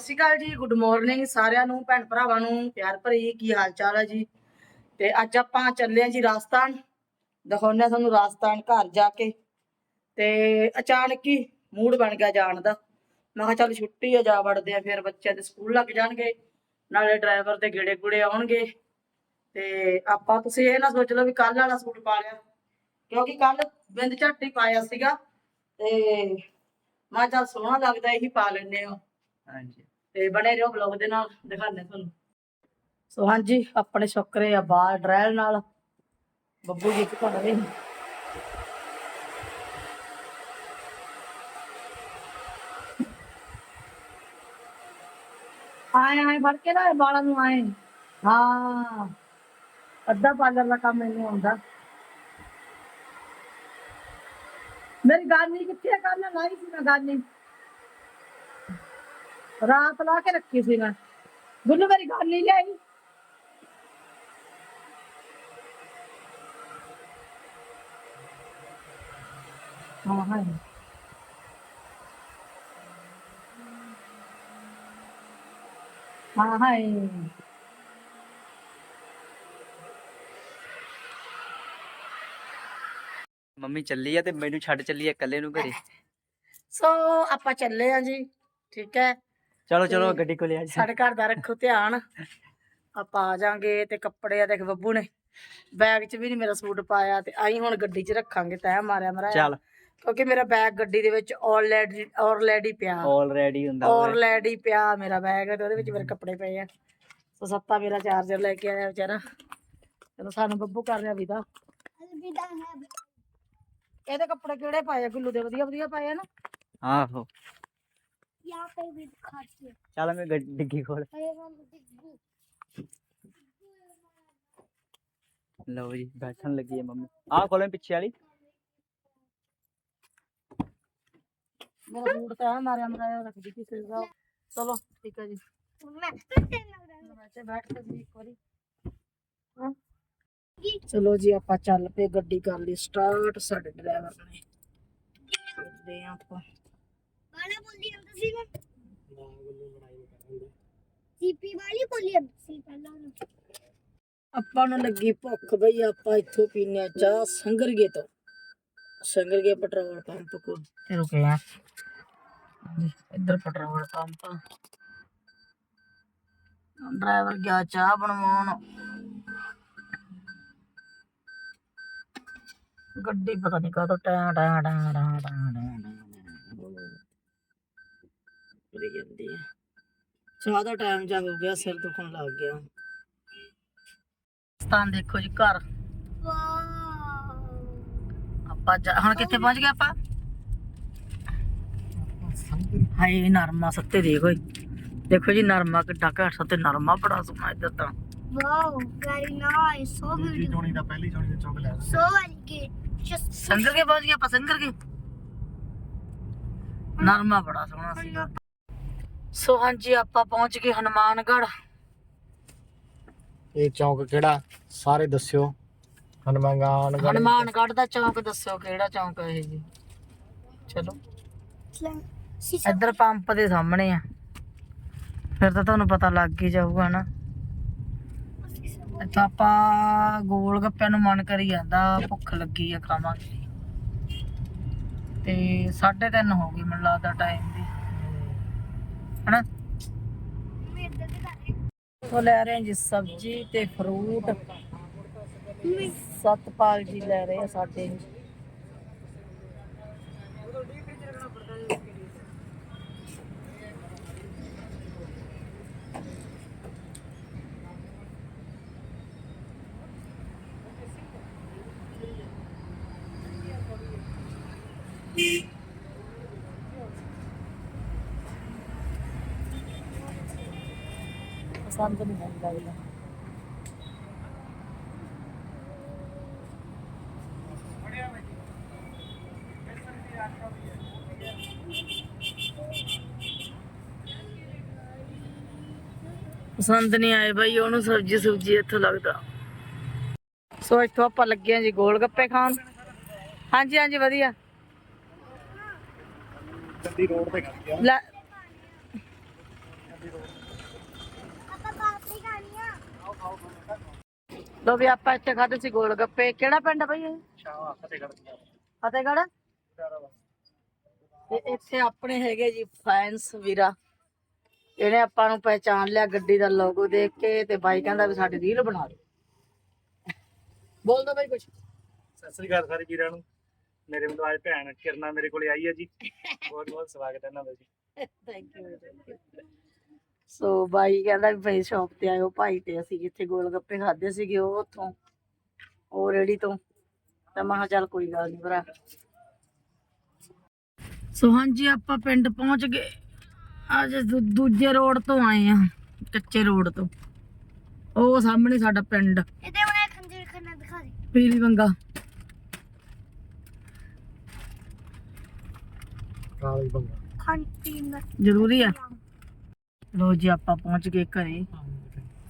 ਸਤਿ ਸ਼੍ਰੀ ਅਕਾਲ ਜੀ good morning ਸਾਰਿਆਂ ਨੂੰ, ਭੈਣ ਭਰਾਵਾਂ ਨੂੰ, ਪਿਆਰ ਭਰੀ, ਕੀ ਹਾਲ ਚਾਲ ਹੈ ਜੀ? ਤੇ ਅੱਜ ਆਪਾਂ ਚੱਲੇ ਆ ਜੀ ਰਾਜਸਥਾਨ, ਦਿਖਾਉਂਦੇ ਹਾਂ ਤੁਹਾਨੂੰ ਰਾਜਸਥਾਨ ਘਰ ਜਾ ਕੇ। ਤੇ ਅਚਾਨਕ ਹੀ ਮੂਡ ਬਣ ਗਿਆ ਜਾਣ ਦਾ। ਮੈਂ ਕਿਹਾ ਚੱਲ ਛੁੱਟੀ ਆ, ਜਾ ਵੜਦੇ ਆ, ਫਿਰ ਬੱਚਿਆਂ ਦੇ ਸਕੂਲ ਲੱਗ ਜਾਣਗੇ, ਨਾਲੇ ਡਰਾਈਵਰ ਦੇ ਗੇੜੇ ਗੁੜੇ ਆਉਣਗੇ। ਤੇ ਆਪਾਂ ਤੁਸੀਂ ਇਹ ਨਾ ਸੋਚ ਲਓ ਵੀ ਕੱਲ ਵਾਲਾ ਸੂਟ ਪਾ ਲਿਆ। ਕਿਉਂਕਿ ਕੱਲ ਬਿੰਦ ਝੱਟ ਹੀ ਪਾਇਆ ਸੀਗਾ, ਤੇ ਮੈਂ ਕਿਹਾ ਚੱਲ ਸੋਹਣਾ ਲੱਗਦਾ, ਇਹੀ ਪਾ ਲੈਨੇ ਆ ਹਾਂਜੀ। ਤੇ ਬਣੇ ਰਹੋ ਬਲੌਗ ਦੇ ਨਾਲ ਦਿਖਾਉਂਦੇ ਤੁਹਾਨੂੰ। ਸੋ ਹਾਂਜੀ ਆਪਣੇ ਸ਼ੁਕਰੇ ਆ ਬਾਹਰ ਡਰੈਲ ਨਾਲ। ਬੱਬੂ ਜੀ ਘੜ ਰਹੇ ਆਏ ਆਏ ਫੜ ਕੇ ਨਾ ਵਾਲਾਂ ਨੂੰ ਆਏ। ਹਾਂ। ਅੱਧਾ ਪਾਰਲਰ ਦਾ ਕੰਮ ਮੈਨੂੰ ਆਉਂਦਾ। ਮੇਰੀ ਗਾਨੀ ਕਿੱਥੇ ਕੱਲ ਲਾਈ ਸੀ ਮੈਂ ਗਾਨੀ। ਰਾਤ ਲਾ ਕੇ ਰੱਖੀ ਸੀ ਮੈਂ। ਗੁੱਲੂ ਮੇਰੀ ਗੱਲ ਨਹੀਂ ਲਿਆਈ। ਹਾਂ ਹਾਂ ਹਾਂ ਹਾਂ ਮੰਮੀ ਚੱਲੀ ਆ ਤੇ ਮੈਨੂੰ ਛੱਡ ਚੱਲੀ ਆ ਇਕੱਲੇ ਨੂੰ ਘਰੇ? ਸੋ ਆਪਾਂ ਚੱਲੇ ਆ ਜੀ। ਠੀਕ ਹੈ। ਚਲੋ ਚਲੋ ਤੇ ਗੱਡੀ ਕੋਲੇ ਆ ਜਾ। ਸਾਡੇ ਘਰ ਦਾ ਰੱਖੋ ਧਿਆਨ। ਆਪਾਂ ਆ ਜਾਾਂਗੇ ਤੇ ਕੱਪੜੇ ਆ ਦੇਖ ਬੱਬੂ ਨੇ। ਬੈਗ 'ਚ ਵੀ ਨਹੀਂ ਮੇਰਾ ਸੂਟ ਪਾਇਆ ਤੇ ਆਈ ਹੁਣ ਗੱਡੀ 'ਚ ਰੱਖਾਂਗੇ ਤੈਅ ਮਾਰਿਆ ਮਰਾ ਚੱਲ। ਕਿਉਂਕਿ ਮੇਰਾ ਬੈਗ ਗੱਡੀ ਦੇ ਵਿੱਚ ਆਲਰੇਡੀ ਆਲਰੇਡੀ ਪਿਆ। ਆਲਰੇਡੀ ਹੁੰਦਾ ਵਾ। ਆਲਰੇਡੀ ਪਿਆ ਮੇਰਾ ਬੈਗ ਤੇ ਉਹਦੇ ਵਿੱਚ ਮੇਰੇ ਕੱਪੜੇ ਪਏ ਆ। ਸੋ ਸੱਤਾ ਮੇਰਾ ਚਾਰਜਰ ਲੈ ਕੇ ਆਇਆ ਵਿਚਾਰਾ। ਚਲੋ ਸਾਨੂੰ ਬੱਬੂ ਕਰ ਰਿਹਾ ਵਿਦਾ। ਇਹਦੇ ਕੱਪੜੇ ਕਿਹੜੇ ਪਾਏ ਆ? ਗੁੱਲੂ ਦੇ ਵਧੀਆ ਵਧੀਆ ਪਾਏ ਆ ਨਾ। ਆਹੋ। ਚੱਲ ਮੈਂ ਗੱਡੀ ਡਿੱਗੀ ਕੋਲ ਲਓ ਜੀ ਬੈਠਣ ਲੱਗੀ ਹੈ ਮੰਮੀ ਆਹ ਖੋਲੇ ਪਿੱਛੇ ਵਾਲੀ ਮੇਰਾ ਸੂਟ ਤਾਂ ਹੈ ਮਾਰਿਆ ਮਰਾਇਆ ਰੱਖਦੀ ਕਿਸੇ ਦਾ ਚਲੋ ਠੀਕ ਹੈ ਜੀ ਵੈਸੇ ਬੈਠ ਕੇ ਜੀ ਇੱਕ ਵਾਰੀ ਹਾਂ ਚਲੋ ਜੀ ਆਪਾਂ ਚੱਲ ਪਏ ਗੱਡੀ ਕਰ ਲਈ ਸਟਾਰਟ ਸਾਡੇ ਡਰਾਈਵਰ ਨੇ ਚੱਲਦੇ ਆਂ ਆਪਾਂ ਵਾਲਾ ਬੋਲੀ ਹੁੰਦਾ ਸੀ ਮੈਂ ਸੀਪੀ ਵਾਲੀ ਬੋਲੀ ਹੁੰਦਾ ਸੀ ਪਹਿਲਾਂ ਨੂੰ ਆਪਾਂ ਨੂੰ ਲੱਗੀ ਭੁੱਖ ਬਈ ਆਪਾਂ ਇੱਥੋਂ ਪੀਨੇ ਆ ਚਾਹ ਸੰਗਰਗੇ ਤੋਂ। ਸੰਗਰਗੇ ਪੈਟਰੋਲ ਪੰਪ ਕੋਲ। ਤੇ ਰੁਕੇ ਆ ਇੱਧਰ ਪੈਟਰੋਲ ਪੰਪ। ਡਰਾਈਵਰ ਗਿਆ ਚਾਹ ਬਣਵਾਉਣ। ਗੱਡੀ ਪਤਾ ਨਹੀਂ ਕਾਹਤੋਂ ਟਾਂ ਟਾਂ ਟਾਂ ਟਾਂ ਟਾਂ ਕਰੀ ਜਾਂਦੀ ਹੈ ਚਾਹ ਦਾ ਟਾਈਮ ਜਾ ਹੋ ਗਿਆ ਸਿਰ ਦੁਖਣ ਲੱਗ ਗਿਆ। ਸਥਾਨ ਦੇਖੋ ਜੀ ਘਰ। ਆਪਾਂ ਹੁਣ ਕਿੱਥੇ ਪਹੁੰਚ ਗਏ ਆਪਾਂ? ਹਾਏ ਨਰਮਾ ਸੱਤੇ ਦੇਖ ਦੇਖੋ ਜੀ ਨਰਮਾ ਕਿੱਡਾ ਘਰ ਸੱਤੇ ਨਰਮਾ ਬੜਾ ਸੋਹਣਾ ਇੱਧਰ ਤਾਂ। Wow very nice so beautiful ਚੋਣੀ ਦਾ ਪਹਿਲੀ ਚੋਣੀ ਦਾ ਚੌਕ ਲੈ ਸੋ ਜਸਟ ਸੰਗਰ ਕੇ ਪਹੁੰਚ ਗਏ ਆਪਾਂ ਸੰਗਰ ਕੇ। ਨਰਮਾ ਬੜਾ ਸੋਹਣਾ ਸੀ ਸੋ ਹਾਂਜੀ ਆਪਾਂ ਪਹੁੰਚ ਗਏ ਹਨੂਮਾਨਗੜ੍ਹ। ਇਹ ਚੌਕ ਕਿਹੜਾ? ਸਾਰੇ ਦੱਸਿਓ। ਹਨੂਮਾਨ ਹਨੂਮਾਨਗੜ੍ਹ ਦਾ ਚੌਂਕ ਦੱਸੋ ਕਿਹੜਾ ਚੌਂਕ ਹੈ ਇਹ ਜੀ? ਚਲੋ। ਇੱਧਰ ਪੰਪ ਦੇ ਸਾਹਮਣੇ ਆ। ਫਿਰ ਤਾਂ ਤੁਹਾਨੂੰ ਪਤਾ ਲੱਗ ਹੀ ਜਾਊਗਾ ਨਾ। ਇੱਥੇ ਆਪਾਂ ਗੋਲ ਗੱਪਿਆਂ ਨੂੰ ਮਨ ਕਰੀ ਜਾਂਦਾ ਭੁੱਖ ਲੱਗੀ ਆ ਖਾਵਾਂਗੇ। ਤੇ 3:30 ਹੋ ਗਈ ਮੈਨੂੰ ਲੱਗਦਾ ਟਾਈਮ ਦੀ ਹਨਾ ਉਹ ਲੈ ਰਹੇ ਜੀ ਸਬਜ਼ੀ ਤੇ ਫਰੂਟ ਸਤਪਾਲ ਜੀ ਲੈ ਰਹੇ ਆ ਸਾਡੇ। ਪਸੰਦ ਨਹੀਂ ਮੈਨੂੰ ਲੱਗਦਾ ਪਸੰਦ ਨਹੀਂ ਆਏ ਬਾਈ ਉਹਨੂੰ ਸਬਜੀ ਸੁਬਜੀ ਇੱਥੋਂ ਲੱਗਦਾ। ਸੋ ਇੱਥੋਂ ਆਪਾਂ ਲੱਗੇ ਆ ਜੀ ਗੋਲ ਗੱਪੇ ਖਾਣ। ਹਾਂਜੀ ਹਾਂਜੀ ਵਧੀਆ। ਰੋਡ ਤੇ ਖੜੀ ਆ ਲੈ ਪਾਪਾ ਪਾਪੜੀ ਖਾਣੀ ਆ ਲੋ ਵੀ ਆਪਾਂ ਇੱਥੇ ਖਾਦੇ ਸੀ ਗੋਲ ਗੱਪੇ ਕਿਹੜਾ ਪਿੰਡ ਆ ਬਈ ਇਹ? ਸ਼ਾਹ ਫਤਿਹਗੜ੍ਹ ਫਤਿਹਗੜ੍ਹ? ਤੇ ਇੱਥੇ ਆਪਣੇ ਹੈਗੇ ਜੀ ਫੈਂਸ ਵੀਰਾ। ਇਹਨੇ ਆਪਾਂ ਨੂੰ ਪਹਿਚਾਨ ਲਿਆ ਗੱਡੀ ਦਾ ਲੋਗੋ ਦੇਖ ਕੇ ਤੇ ਬਾਈ ਕਹਿੰਦਾ ਵੀ ਸਾਡੀ ਰੀਲ ਬਣਾ ਦੇ ਬੋਲ ਦੋ ਬਾਈ ਕੁਛ। ਸਤਿ ਸ੍ਰੀ ਅਕਾਲ ਸਾਰੇ ਵੀਰਾਂ ਨੂੰ। ਮੇਰੇ ਵੱਲੋਂ ਅੱਜ ਭੈਣ ਕਿਰਨਾ ਮੇਰੇ ਕੋਲੇ ਆਈ ਹੈ ਜੀ। ਬਹੁਤ ਬਹੁਤ ਸਵਾਗਤ ਹੈ ਇਹਨਾਂ ਦਾ ਜੀ। ਥੈਂਕ ਯੂ ਸੋ ਬਾਈ ਕਹਿੰਦਾ ਵੀ ਭਾਈ ਸ਼ੌਪ ਤੇ ਆਇਓ ਭਾਈ ਤੇ ਅਸੀਂ ਜਿੱਥੇ ਗੋਲ ਗੱਪੇ ਖਾਦੇ ਸੀਗੇ ਉਹ ਉੱਥੋਂ ਉਹ ਰੇੜੀ ਤੋਂ। ਤਾਂ ਮੈਂ ਕਿਹਾ ਚੱਲ ਕੋਈ ਗੱਲ ਨਹੀਂ ਭਰਾ। ਸੋ ਹਾਂਜੀ ਆਪਾਂ ਪਿੰਡ ਪਹੁੰਚ ਗਏ। ਅੱਜ ਦੂਜੇ ਰੋਡ ਤੋਂ ਆਏ ਆ ਕੱਚੇ ਰੋਡ ਤੋਂ। ਉਹ ਸਾਹਮਣੇ ਸਾਡਾ ਪਿੰਡ। ਇਹਦੇ ਮੈਂ ਖੰਜਰ ਖਾਨਾ ਦਿਖਾ ਦੇ। ਪੀਲੀ ਬੰਗਾ ਕਾਲੀ ਬੰਗਾ ਖਾਣ ਪੀਣ ਦਾ ਜ਼ਰੂਰੀ ਆ। ਲੋ ਜੀ ਆਪਾਂ ਪਹੁੰਚ ਗਏ ਘਰੇ।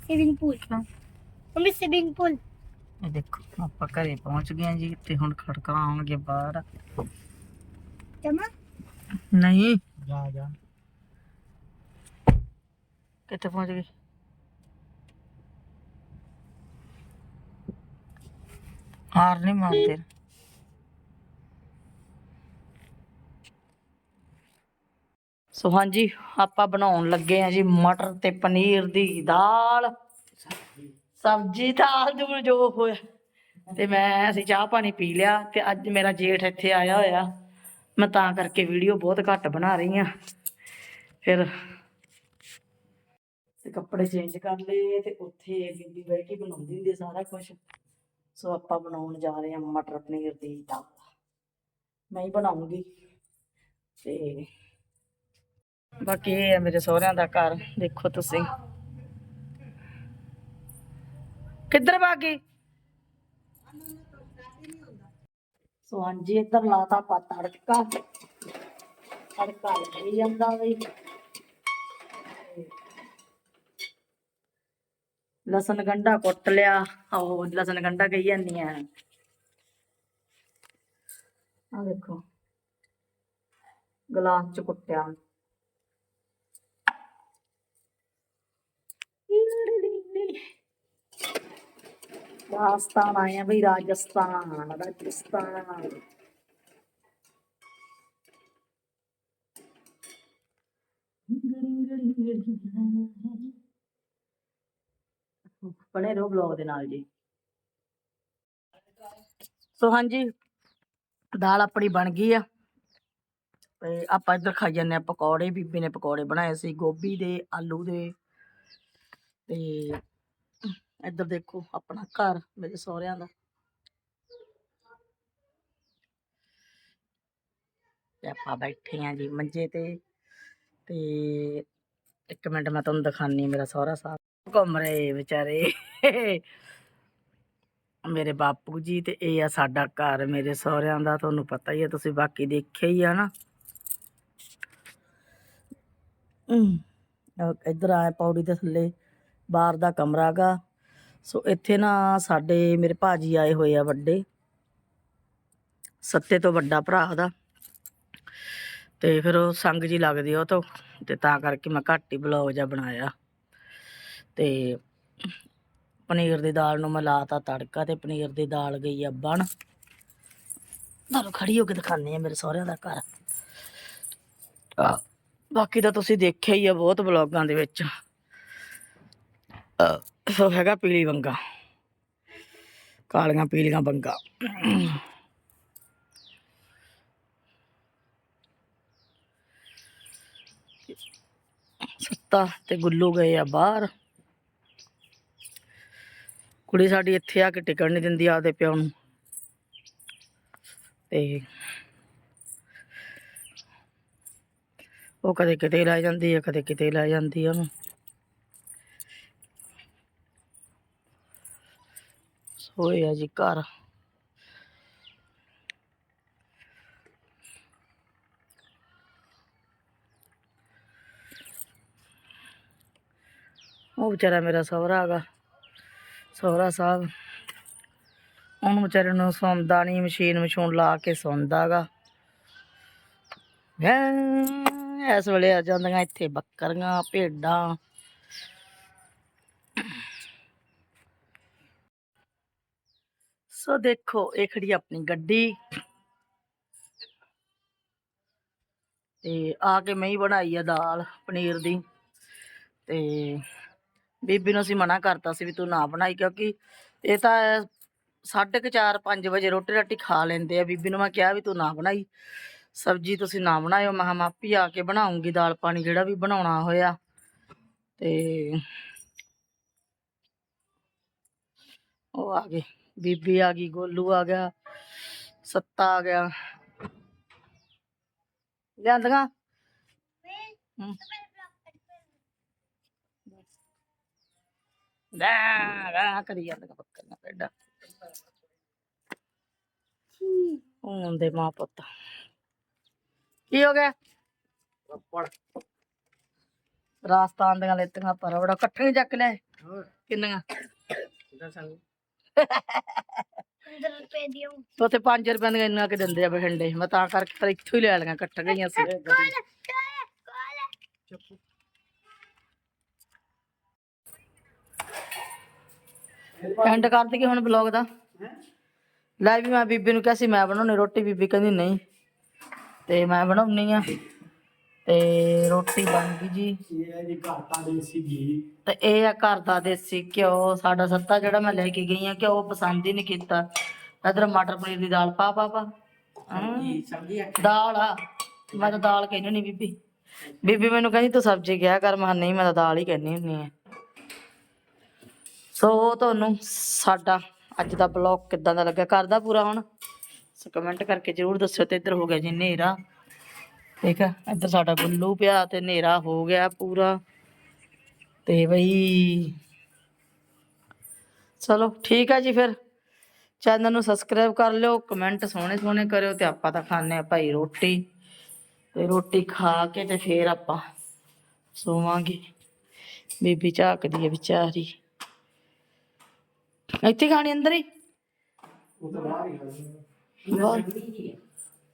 Swimming pool mummy swimming pool ਇਹ ਦੇਖੋ ਆਪਾਂ ਘਰੇ ਪਹੁੰਚ ਗਏ ਹਾਂ ਜੀ ਤੇ ਹੁਣ ਖੜਕਾ ਆਉਣਗੇ ਬਾਹਰ। ਜਮਾ? ਨਹੀਂ। ਜਾ ਜਾ। ਕਿੱਥੇ ਪਹੁੰਚ ਗਏ? ਹਾਰ ਨਹੀਂ ਮਾਰਦੇ ਸੋ ਹਾਂਜੀ, ਆਪਾਂ ਬਣਾਉਣ ਲੱਗੇ ਆ ਜੀ ਮਟਰ ਤੇ ਪਨੀਰ ਦੀ ਦਾਲ। ਸਬਜ਼ੀ ਦਾਲ ਜੋ ਜੋ ਹੋਇਆ। ਤੇ ਮੈਂ ਅਸੀਂ ਚਾਹ ਪਾਣੀ ਪੀ ਲਿਆ ਤੇ ਅੱਜ ਮੇਰਾ ਜੇਠ ਇੱਥੇ ਆਇਆ ਹੋਇਆ। ਮੈਂ ਤਾਂ ਕਰਕੇ ਵੀਡੀਓ ਬਹੁਤ ਘੱਟ ਬਣਾ ਰਹੀ ਆ ਫਿਰ ਤੇ ਕੱਪੜੇ ਚੇਂਜ ਕਰ ਲਏ ਤੇ ਉੱਥੇ ਬੀਬੀ ਬਹਿ ਕੇ ਬਣਾਉਂਦੀ ਹੁੰਦੀ ਸਾਰਾ ਕੁਝ ਸੋ ਆਪਾਂ ਬਣਾਉਣ ਜਾ ਰਹੇ ਹਾਂ ਮਟਰ ਪਨੀਰ ਦੀ ਦਾਲ। ਮੈਂ ਹੀ ਬਣਾਉਂਗੀ। ਤੇ ਬਾਕੀ ਇਹ ਹੈ ਮੇਰੇ ਸਹੁਰਿਆਂ ਦਾ ਘਰ, ਦੇਖੋ ਤੁਸੀਂ। ਕਿੱਧਰ ਭਾਗੀ ਸੋ ਹਾਂਜੀ, ਇੱਧਰ ਲਾਤਾ ਪਾ ਤੜਕਾ। ਤੜਕਾ ਲੱਗੀ ਜਾਂਦਾ ਬਈ ਲਸਣ ਗੰਢਾ ਕੁੱਟ ਲਿਆ। ਉਹ ਲਸਣ ਗੰਢਾ ਕਹੀ ਜਾਂਦੀ ਆ ਆ ਦੇਖੋ। ਗਲਾਸ ਚ ਕੁੱਟਿਆ। ਰਾਜਸਥਾਨ ਆਏ ਆ ਬਈ ਰਾਜਸਥਾਨ ਰਾਜਸਥਾਨ। ਬਣੇ ਰਹੋ ਬਲੌਗ ਦੇ ਨਾਲ ਜੀ। ਸੋ ਹਾਂਜੀ ਦਾਲ ਆਪਣੀ ਬਣ ਗਈ ਆ। ਤੇ ਆਪਾਂ ਇੱਧਰ ਖਾਈ ਜਾਂਦੇ ਆ ਪਕੌੜੇ ਬੀਬੀ ਨੇ ਪਕੌੜੇ ਬਣਾਏ ਸੀ ਗੋਭੀ ਦੇ ਆਲੂ ਦੇ ਤੇ ਇੱਧਰ ਦੇਖੋ, ਆਪਣਾ ਘਰ ਮੇਰੇ ਸਹੁਰਿਆਂ ਦਾ। ਤੇ ਆਪਾਂ ਬੈਠੇ ਆ ਜੀ ਮੰਜੇ ਤੇ ਤੇ ਇੱਕ ਮਿੰਟ ਮੈਂ ਤੁਹਾਨੂੰ ਦਿਖਾਨੀ ਮੇਰਾ ਸਹੁਰਾ ਸਾਹਿਬ ਘੁੰਮ ਰਹੇ ਵਿਚਾਰੇ। ਮੇਰੇ ਬਾਪੂ ਜੀ ਤੇ ਇਹ ਆ ਸਾਡਾ ਘਰ ਮੇਰੇ ਸਹੁਰਿਆਂ ਦਾ, ਤੁਹਾਨੂੰ ਪਤਾ ਹੀ ਆ, ਤੁਸੀਂ ਬਾਕੀ ਦੇਖਿਆ ਹੀ ਆ ਨਾ। ਇੱਧਰ ਆਏ ਪੌੜੀ ਦੇ ਥੱਲੇ, ਬਾਹਰ ਦਾ ਕਮਰਾ ਗਾ। ਸੋ ਇੱਥੇ ਨਾ ਸਾਡੇ ਮੇਰੇ ਭਾਜੀ ਆਏ ਹੋਏ ਆ ਵੱਡੇ। ਸੱਤੇ ਤੋਂ ਵੱਡਾ ਭਰਾ ਦਾ ਤੇ ਫਿਰ ਉਹ ਸੰਗ ਜੀ ਲੱਗਦੀ ਆ ਉਹ ਤੋਂ। ਤੇ ਤਾਂ ਕਰਕੇ ਮੈਂ ਘੱਟ ਹੀ ਬਲੌਗ ਜਿਹਾ ਬਣਾਇਆ। ਤੇ ਪਨੀਰ ਦੀ ਦਾਲ ਨੂੰ ਮੈਂ ਲਾਤਾ ਤੜਕਾ ਤੇ ਪਨੀਰ ਦੀ ਦਾਲ ਗਈ ਆ ਬਣ। ਤੁਹਾਨੂੰ ਖੜੀ ਹੋ ਕੇ ਦਿਖਾਉਂਦੇ ਆ ਮੇਰੇ ਸਹੁਰਿਆਂ ਦਾ ਘਰ। ਬਾਕੀ ਤਾਂ ਤੁਸੀਂ ਦੇਖਿਆ ਹੀ ਆ ਬਹੁਤ ਬਲੌਗਾਂ ਦੇ ਵਿੱਚ। ਸੋ ਹੈਗਾ ਪੀਲੀ ਵੰਗਾ। ਕਾਲੀਆਂ ਪੀਲੀਆਂ ਵੰਗਾ। ਸੱਤਾ ਤੇ ਗੁੱਲੂ ਗਏ ਆ ਬਾਹਰ। ਕੁੜੀ ਸਾਡੀ ਇੱਥੇ ਆ ਕੇ ਟਿਕਣ ਨਹੀਂ ਦਿੰਦੀ ਆਪਦੇ ਪਿਓ ਨੂੰ। ਤੇ ਉਹ ਕਦੇ ਕਿਤੇ ਲੈ ਜਾਂਦੀ ਹੈ ਕਦੇ ਕਿਤੇ ਲੈ ਜਾਂਦੀ ਆ ਉਹਨੂੰ। ਸੋ ਇਹ ਆ ਜੀ ਘਰ ਉਹ ਵਿਚਾਰਾ ਮੇਰਾ ਸਹੁਰਾ ਹੈਗਾ ਸਹੁਰਾ ਸਾਹਿਬ ਉਹਨੂੰ ਵਿਚਾਰੇ ਨੂੰ ਸੌਂਦਾ ਨਹੀਂ ਮਸ਼ੀਨ ਮਸ਼ੂਨ ਲਾ ਕੇ ਸੌਂਦਾ ਗਾ ਇਸ ਵੇਲੇ ਆ ਜਾਂਦੀਆਂ ਇੱਥੇ ਬੱਕਰੀਆਂ ਭੇਡਾਂ ਸੋ ਦੇਖੋ, ਇਹ ਖੜੀ ਆਪਣੀ ਗੱਡੀ। ਤੇ ਆ ਕੇ ਮੈਂ ਹੀ ਬਣਾਈ ਆ ਦਾਲ ਪਨੀਰ ਦੀ। ਤੇ ਬੀਬੀ ਨੂੰ ਅਸੀਂ ਮਨਾ ਕਰਤਾ ਸੀ ਵੀ ਤੂੰ ਨਾ ਬਣਾਈ, ਕਿਉਂਕਿ ਇਹ ਤਾਂ ਸਾਢੇ ਕੁ ਚਾਰ 5 ਵਜੇ ਰੋਟੀ ਰਾਟੀ ਖਾ ਲੈਂਦੇ ਆ। ਬੀਬੀ ਨੂੰ ਮੈਂ ਕਿਹਾ ਵੀ ਤੂੰ ਨਾ ਬਣਾਈ। ਸਬਜੀ ਤੁਸੀਂ ਨਾ ਬਣਾਇਓ। ਮੈਂ ਕਿਹਾ ਮੈਂ ਆ ਕੇ ਬਣਾਉਂਗੀ ਦਾਲ ਪਾਣੀ ਜਿਹੜਾ ਵੀ ਬਣਾਉਣਾ ਹੋਇਆ। ਤੇ ਉਹ ਆ ਗਏ। ਬੀਬੀ ਆ ਗਈ ਗੋਲੂ ਆ ਗਿਆ ਸੱਤਾ ਆ ਗਿਆ। ਲਿਆਂਦੀਆਂ? ਕਰੀ ਜਾਂਦੀਆਂ ਬੱਕਰੀਆਂ ਹੁੰਦੇ ਮਾਂ ਪੁੱਤ। ਕੀ ਹੋ ਗਿਆ? ਰਾਜਸਥਾਨ ਦੀਆਂ ਲੈਤੀਆਂ ਪਰ ਬੜਾ ਇਕੱਠੇ ਚੱਕ ਲੈ ਕਿੰਨੀਆਂ? 15 ਤੇ 5 ਰੁਪਏ ਦਾ ਇੰਨਾ ਕਿ ਦਿੰਦੇ ਆ ਬਠਿੰਡੇ। ਮੈਂ ਤਾਂ ਕਰਕੇ ਤਾਂ ਇੱਥੋਂ ਹੀ ਲੈ ਲਈਆਂ ਕੱਟ ਗਈਆਂ ਸੀ। ਕੋਲ ਕੋਲ ਐਂਡ ਕਰ ਦਈਏ ਹੁਣ ਬਲੌਗ ਦਾ। ਲੈ ਵੀ ਮੈਂ ਬੀਬੀ ਨੂੰ ਕਿਹਾ ਸੀ ਮੈਂ ਬਣਾਉਣੀ ਰੋਟੀ ਬੀਬੀ ਕਹਿੰਦੀ ਨਹੀਂ। ਤੇ ਮੈਂ ਬਣਾਉਣੀ ਆ। ਤੇ ਰੋਟੀ ਬਣ ਗਈ ਜੀ। ਇਹ ਹੈ ਜੀ ਘਰ ਤਾਂ ਦੇਸੀ ਘੀ ਤੇ ਇਹ ਆ ਘਰ ਦਾ ਦੇਸੀ ਘਿਓ ਸਾਡਾ ਸੱਤਾ ਜਿਹੜਾ ਮੈਂ ਲੈ ਕੇ ਗਈ ਆ ਘਿਓ ਪਸੰਦ ਹੀ ਨਹੀਂ ਕੀਤਾ। ਇਧਰ ਮਟਰ ਪਨੀਰ ਦੀ ਦਾਲ ਪਾ ਪਾ ਪਾ। ਹਮ, ਦਾਲ ਆ। ਮੈਂ ਤਾਂ ਦਾਲ ਕਹਿੰਦੀ ਨਹੀਂ ਬੀਬੀ। ਬੀਬੀ ਮੈਨੂੰ ਕਹਿੰਦੀ ਤੂੰ ਸਬਜ਼ੀ ਕਿਹਾ ਕਰ? ਮੈਂ ਕਿਹਾ ਨਹੀਂ ਮੈਂ ਤਾਂ ਦਾਲ ਹੀ ਕਹਿੰਦੀ ਹੁੰਨੀ ਆ। ਸੋ ਤੁਹਾਨੂੰ ਸਾਡਾ ਅੱਜ ਦਾ ਬਲੌਗ ਕਿੱਦਾਂ ਦਾ ਲੱਗਾ ਕਰਦਾ ਪੂਰਾ ਹੁਣ? ਸੋ ਕਮੈਂਟ ਕਰਕੇ ਜਰੂਰ ਦੱਸਿਓ ਤੇ ਇੱਧਰ ਹੋ ਗਿਆ ਜੀ ਹਨੇਰਾ। ਠੀਕ ਆ? ਇੱਧਰ ਸਾਡਾ ਗੁੱਲੂ ਪਿਆ ਤੇ ਹਨੇਰਾ ਹੋ ਗਿਆ ਪੂਰਾ। ਤੇ ਬਈ ਚਲੋ ਠੀਕ ਹੈ ਜੀ ਫਿਰ। ਚੈਨਲ ਨੂੰ ਸਬਸਕ੍ਰਾਈਬ ਕਰ ਲਿਓ ਕਮੈਂਟ ਸੋਹਣੇ ਸੋਹਣੇ ਕਰਿਓ ਤੇ ਆਪਾਂ ਤਾਂ ਖਾਣੇ ਆ ਭਾਈ ਰੋਟੀ। ਤੇ ਰੋਟੀ ਖਾ ਕੇ ਤੇ ਫੇਰ ਆਪਾਂ ਸੋਵਾਂਗੇ। ਬੀਬੀ ਝਾਕਦੀ ਹੈ ਵਿਚਾਰੀ। ਇੱਥੇ ਖਾਣੀ ਅੰਦਰ ਹੀ? ਉਹ ਤਾਂ ਬਾਹਰ ਹੀ ਖਾਣੀ ਬਾਹਰ?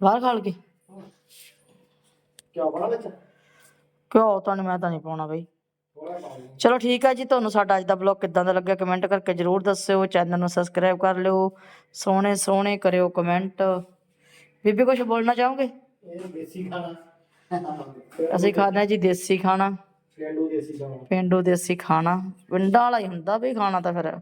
ਬਾਹਰ ਖਾ ਲਗੇ ਕਿਉਂ ਬੜਾ ਵਿੱਚ? ਕਿਉਂ? ਤੁਹਾਨੂੰ ਮੈਂ ਤਾਂ ਨਹੀਂ ਪਾਉਣਾ ਬਈ। ਥੋੜਾ ਚਲੋ ਠੀਕ ਹੈ ਜੀ ਤੁਹਾਨੂੰ ਸਾਡਾ ਅੱਜ ਦਾ ਬਲੌਗ ਕਿੱਦਾਂ ਦਾ ਲੱਗਿਆ ਕਮੈਂਟ ਕਰਕੇ ਜਰੂਰ ਦੱਸਿਓ ਚੈਨਲ ਨੂੰ ਸਬਸਕ੍ਰਾਈਬ ਕਰ ਲਿਓ। ਸੋਹਣੇ ਸੋਹਣੇ ਕਰਿਓ ਕਮੈਂਟ ਬੀਬੀ ਕੁਝ ਬੋਲਣਾ ਚਾਹੋਗੇ? ਇਹ ਦੇਸੀ ਖਾਣਾ। ਅਸੀਂ ਖਾਣਾ ਜੀ ਦੇਸੀ ਖਾਣਾ। ਫੇਂਡੂ ਦੇਸੀ ਖਾਣਾ। ਪਿੰਡੂ ਦੇਸੀ ਖਾਣਾ। ਪਿੰਡਾਂ ਵਾਲਾ ਹੀ ਹੁੰਦਾ ਵੀ ਖਾਣਾ ਤਾਂ ਫਿਰ।